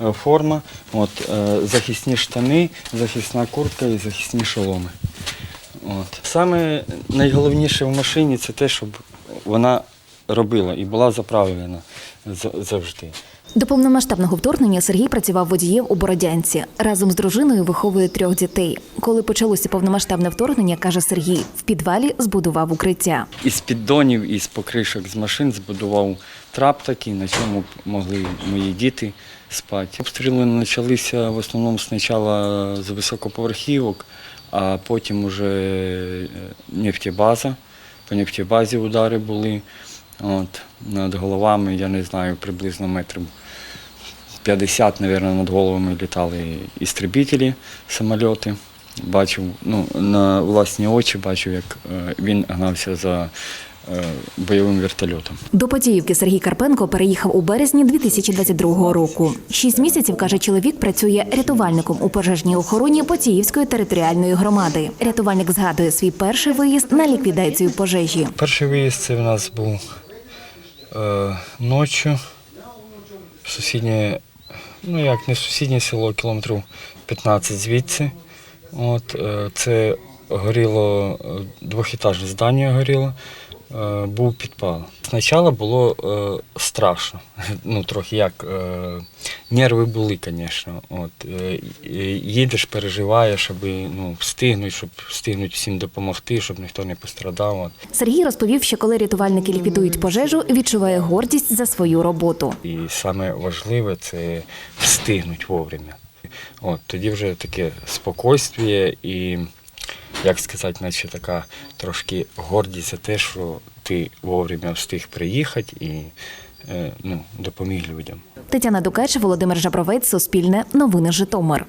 Е, Форма, от, е, захисні штани, захисна куртка і захисні шоломи. От. Саме найголовніше в машині це те, щоб вона робила і була заправлена за- завжди. До повномасштабного вторгнення Сергій працював водієм у Бородянці. Разом з дружиною виховує трьох дітей. Коли почалося повномасштабне вторгнення, каже Сергій, в підвалі збудував укриття. Із піддонів, із покришок з машин збудував трап такий, на чому могли мої діти спати. Обстріли почалися в основному спочатку з високоповерхівок, а потім уже е, нефтебаза. По нефтебазі удари були. От, над головами, я не знаю, приблизно метрів 50, мабуть, над головами літали істребителі, самольоти. Бачив, ну, на власні очі бачив, як е, він гнався за е, бойовим вертольотом. До Потіївки Сергій Карпенко переїхав у березні 2022 року. Шість місяців, каже чоловік, працює рятувальником у пожежній охороні Потіївської територіальної громади. Рятувальник згадує свій перший виїзд на ліквідацію пожежі. Перший виїзд це в нас був ночі в сусіднє, ну як не сусіднє село, кілометрів 15 звідси. От, е, це горіло, двохітажне здання горіло, е, був підпал. Спочатку було е, страшно, ну трохи як. Е, нерви були, звісно. От, е, їдеш, переживаєш, щоб ну, встигнути, щоб встигнути всім допомогти, щоб ніхто не пострадав. От. Сергій розповів, що коли рятувальники ліквідують пожежу, відчуває гордість за свою роботу. І саме важливе це встигнути вовремя. От, тоді вже таке спокійствие і, як сказати, наче така трошки гордість за те, що ти вовремя встиг приїхати і е, ну, допоміг людям. Тетяна Дукач, Володимир Жабровець, Суспільне, Новини Житомир.